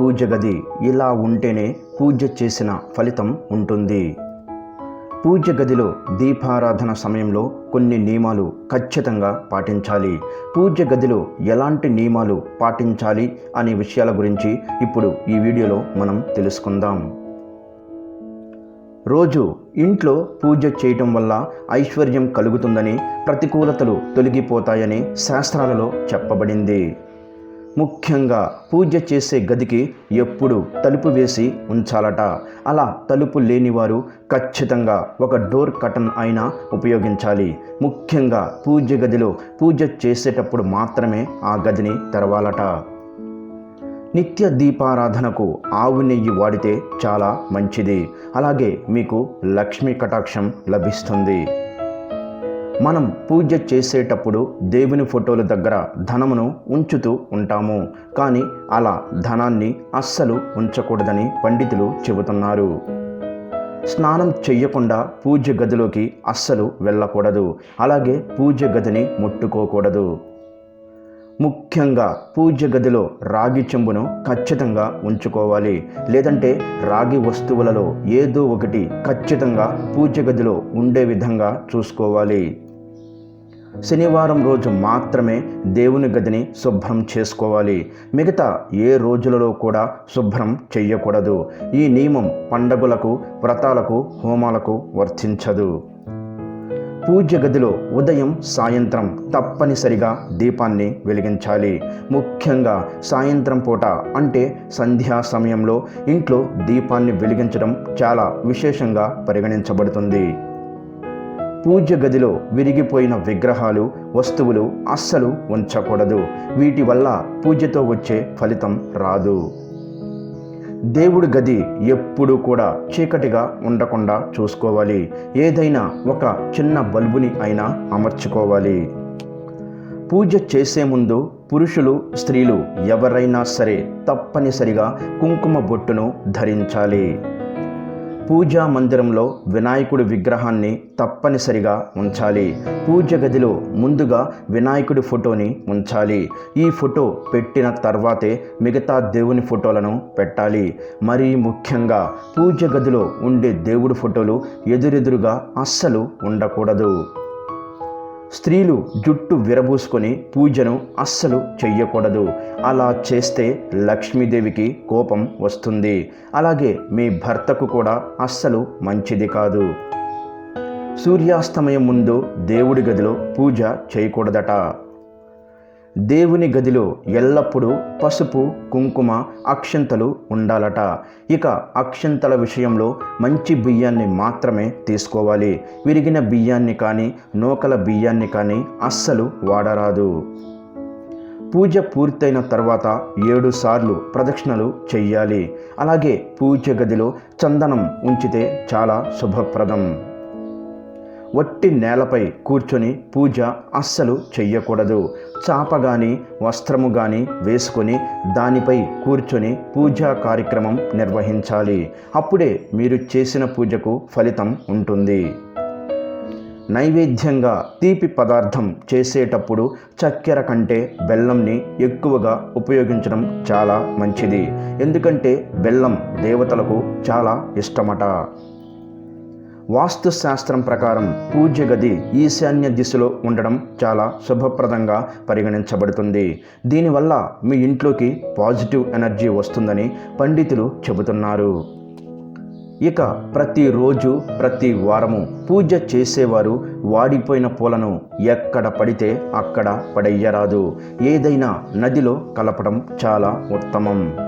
పూజ గది ఇలా ఉంటేనే పూజ చేసిన ఫలితం ఉంటుంది. పూజ గదిలో దీపారాధన సమయంలో కొన్ని నియమాలు ఖచ్చితంగా పాటించాలి. పూజ గదిలో ఎలాంటి నియమాలు పాటించాలి అనే విషయాల గురించి ఇప్పుడు ఈ వీడియోలో మనం తెలుసుకుందాం. రోజు ఇంట్లో పూజ చేయటం వల్ల ఐశ్వర్యం కలుగుతుందని ప్రతికూలతలు తొలగిపోతాయని శాస్త్రాలలో చెప్పబడింది. ముఖ్యంగా పూజ చేసే గదికి ఎప్పుడు తలుపు వేసి ఉంచాలట. అలా తలుపు లేనివారు ఖచ్చితంగా ఒక డోర్ కటన్ అయినా ఉపయోగించాలి. ముఖ్యంగా పూజ గదిలో పూజ చేసేటప్పుడు మాత్రమే ఆ గదిని తెరవాలట. నిత్య దీపారాధనకు ఆవు నెయ్యి వాడితే చాలా మంచిది. అలాగే మీకు లక్ష్మీ కటాక్షం లభిస్తుంది. మనం పూజ చేసేటప్పుడు దేవుని ఫోటోల దగ్గర ధనమును ఉంచుతూ ఉంటాము. కానీ అలా ధనాన్ని అస్సలు ఉంచకూడదని పండితులు చెబుతున్నారు. స్నానం చెయ్యకుండా పూజ గదిలోకి అస్సలు వెళ్ళకూడదు. అలాగే పూజ గదిని ముట్టుకోకూడదు. ముఖ్యంగా పూజ గదిలో రాగి చెంబును ఖచ్చితంగా ఉంచుకోవాలి. లేదంటే రాగి వస్తువులలో ఏదో ఒకటి ఖచ్చితంగా పూజ గదిలో ఉండే విధంగా చూసుకోవాలి. శనివారం రోజు మాత్రమే దేవుని గదిని శుభ్రం చేసుకోవాలి. మిగతా ఏ రోజులలో కూడా శుభ్రం చెయ్యకూడదు. ఈ నియమం పండగలకు వ్రతాలకు హోమాలకు వర్తించదు. పూజ గదిలో ఉదయం సాయంత్రం తప్పనిసరిగా దీపాన్ని వెలిగించాలి. ముఖ్యంగా సాయంత్రం పూట అంటే సంధ్యా సమయంలో ఇంట్లో దీపాన్ని వెలిగించడం చాలా విశేషంగా పరిగణించబడుతుంది. పూజ గదిలో విరిగిపోయిన విగ్రహాలు వస్తువులు అస్సలు ఉంచకూడదు. వీటి వల్ల పూజతో వచ్చే ఫలితం రాదు. దేవుడి గది ఎప్పుడూ కూడా చీకటిగా ఉండకుండా చూసుకోవాలి. ఏదైనా ఒక చిన్న బల్బుని అయినా అమర్చుకోవాలి. పూజ చేసే ముందు పురుషులు స్త్రీలు ఎవరైనా సరే తప్పనిసరిగా కుంకుమ బొట్టును ధరించాలి. పూజా మందిరంలో వినాయకుడి విగ్రహాన్ని తప్పనిసరిగా ఉంచాలి. పూజ గదిలో ముందుగా వినాయకుడి ఫోటోని ఉంచాలి. ఈ ఫోటో పెట్టిన తర్వాతే మిగతా దేవుని ఫోటోలను పెట్టాలి. మరీ ముఖ్యంగా పూజ గదిలో ఉండే దేవుడి ఫోటోలు ఎదురెదురుగా అస్సలు ఉండకూడదు. స్త్రీలు జుట్టు విరబూసుకొని పూజను అస్సలు చెయ్యకూడదు. అలా చేస్తే లక్ష్మీదేవికి కోపం వస్తుంది. అలాగే మీ భర్తకు కూడా అస్సలు మంచిది కాదు. సూర్యాస్తమయం ముందు దేవుడి గదిలో పూజ చేయకూడదట. దేవుని గదిలో ఎల్లప్పుడూ పసుపు కుంకుమ అక్షంతలు ఉండాలట. ఇక అక్షంతల విషయంలో మంచి బియ్యాన్ని మాత్రమే తీసుకోవాలి. విరిగిన బియ్యాన్ని కానీ నూకల బియ్యాన్ని కానీ అస్సలు వాడరాదు. పూజ పూర్తయిన తర్వాత ఏడు సార్లు ప్రదక్షిణలు చెయ్యాలి. అలాగే పూజ గదిలో చందనం ఉంచితే చాలా శుభప్రదం. వట్టి నేలపై కూర్చొని పూజ అస్సలు చెయ్యకూడదు. చాప కానీ వస్త్రము కానీ వేసుకొని దానిపై కూర్చొని పూజా కార్యక్రమం నిర్వహించాలి. అప్పుడే మీరు చేసిన పూజకు ఫలితం ఉంటుంది. నైవేద్యంగా తీపి పదార్థం చేసేటప్పుడు చక్కెర కంటే బెల్లంని ఎక్కువగా ఉపయోగించడం చాలా మంచిది. ఎందుకంటే బెల్లం దేవతలకు చాలా ఇష్టమట. వాస్తు శాస్త్రం ప్రకారం పూజ్య గది ఈశాన్య దిశలో ఉండడం చాలా శుభప్రదంగా పరిగణించబడుతుంది. దీనివల్ల మీ ఇంట్లోకి పాజిటివ్ ఎనర్జీ వస్తుందని పండితులు చెబుతున్నారు. ఇక ప్రతిరోజు ప్రతి వారము పూజ చేసేవారు వాడిపోయిన పూలను ఎక్కడ పడితే అక్కడ పడేయరాదు. ఏదైనా నదిలో కలపడం చాలా ఉత్తమం.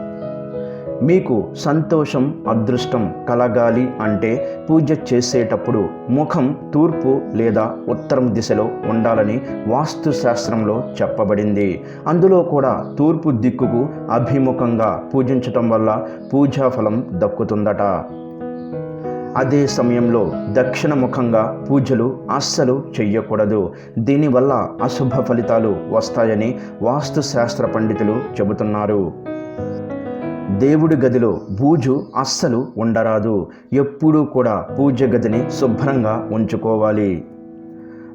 మీకు సంతోషం అదృష్టం కలగాలి అంటే పూజ చేసేటప్పుడు ముఖం తూర్పు లేదా ఉత్తరం దిశలో ఉండాలని వాస్తు శాస్త్రంలో చెప్పబడింది. అందులో కూడా తూర్పు దిక్కుకు అభిముఖంగా పూజించటం వల్ల పూజాఫలం దక్కుతుందట. అదే సమయంలో దక్షిణముఖంగా పూజలు అస్సలు చెయ్యకూడదు. దీనివల్ల అశుభ ఫలితాలు వస్తాయని వాస్తుశాస్త్ర పండితులు చెబుతున్నారు. దేవుడి గదిలో బూజు అస్సలు ఉండరాదు. ఎప్పుడూ కూడా పూజ గదిని శుభ్రంగా ఉంచుకోవాలి.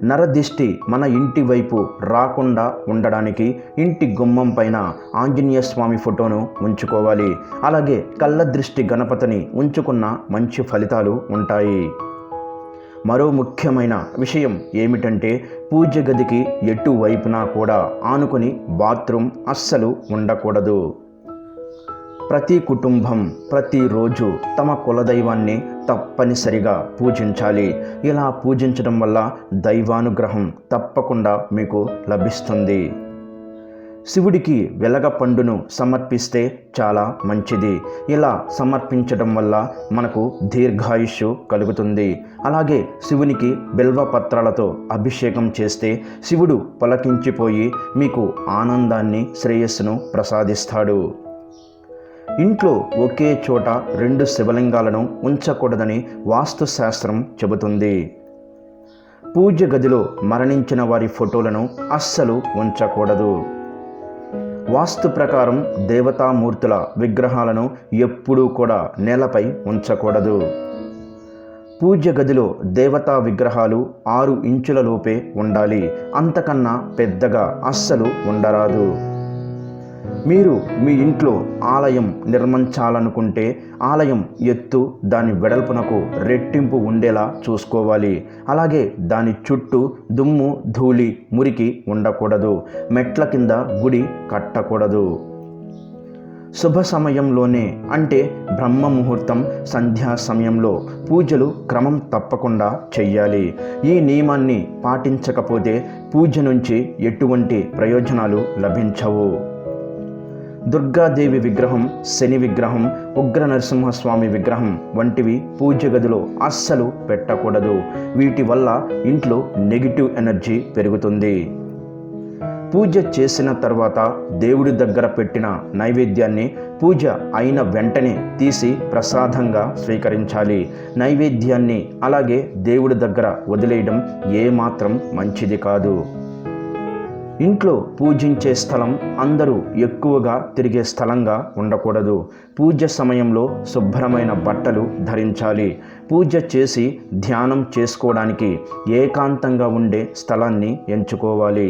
నరదిష్టి మన ఇంటి వైపు రాకుండా ఉండడానికి ఇంటి గుమ్మం పైన ఆంజనేయ స్వామి ఫోటోను ఉంచుకోవాలి. అలాగే కళ్ళ దృష్టి గణపతిని ఉంచుకున్న మంచి ఫలితాలు ఉంటాయి. మరో ముఖ్యమైన విషయం ఏమిటంటే పూజ గదికి ఎటువైపునా కూడా ఆనుకుని బాత్రూమ్ అస్సలు ఉండకూడదు. ప్రతి కుటుంబం ప్రతిరోజు తమ కులదైవాన్ని తప్పనిసరిగా పూజించాలి. ఇలా పూజించడం వల్ల దైవానుగ్రహం తప్పకుండా మీకు లభిస్తుంది. శివుడికి వెలగ పండును సమర్పిస్తే చాలా మంచిది. ఇలా సమర్పించడం వల్ల మనకు దీర్ఘాయుష్యు కలుగుతుంది. అలాగే శివునికి బిల్వపత్రాలతో అభిషేకం చేస్తే శివుడు పలకించిపోయి మీకు ఆనందాన్ని శ్రేయస్సును ప్రసాదిస్తాడు. ఇంట్లో ఒకే చోట రెండు శివలింగాలను ఉంచకూడదని వాస్తుశాస్త్రం చెబుతుంది. పూజ గదిలో మరణించిన వారి ఫోటోలను అస్సలు ఉంచకూడదు. వాస్తు ప్రకారం దేవతామూర్తుల విగ్రహాలను ఎప్పుడూ కూడా నేలపై ఉంచకూడదు. పూజ గదిలో దేవతా విగ్రహాలు ఆరు ఇంచుల లోపే ఉండాలి. అంతకన్నా పెద్దగా అస్సలు ఉండరాదు. మీరు మీ ఇంట్లో ఆలయం నిర్మించాలనుకుంటే ఆలయం ఎత్తు దాని వెడల్పునకు రెట్టింపు ఉండేలా చూసుకోవాలి. అలాగే దాని చుట్టూ దుమ్ము ధూళి మురికి ఉండకూడదు. మెట్ల కింద గుడి కట్టకూడదు. శుభ సమయంలోనే అంటే బ్రహ్మ ముహూర్తం సంధ్యా సమయంలో పూజలు క్రమం తప్పకుండా చెయ్యాలి. ఈ నియమాన్ని పాటించకపోతే పూజ నుంచి ఎటువంటి ప్రయోజనాలు లభించవు. దుర్గాదేవి విగ్రహం శని విగ్రహం ఉగ్ర నరసింహస్వామి విగ్రహం వంటివి పూజ గదిలో అస్సలు పెట్టకూడదు. వీటి వల్ల ఇంట్లో నెగిటివ్ ఎనర్జీ పెరుగుతుంది. పూజ చేసిన తర్వాత దేవుడి దగ్గర పెట్టిన నైవేద్యాన్ని పూజ అయిన వెంటనే తీసి ప్రసాదంగా స్వీకరించాలి. నైవేద్యాన్ని అలాగే దేవుడి దగ్గర వదిలేయడం ఏమాత్రం మంచిది కాదు. ఇంట్లో పూజించే స్థలం అందరూ ఎక్కువగా తిరిగే స్థలంగా ఉండకూడదు. పూజ సమయంలో శుభ్రమైన బట్టలు ధరించాలి. పూజ చేసి ధ్యానం చేసుకోవడానికి ఏకాంతంగా ఉండే స్థలాన్ని ఎంచుకోవాలి.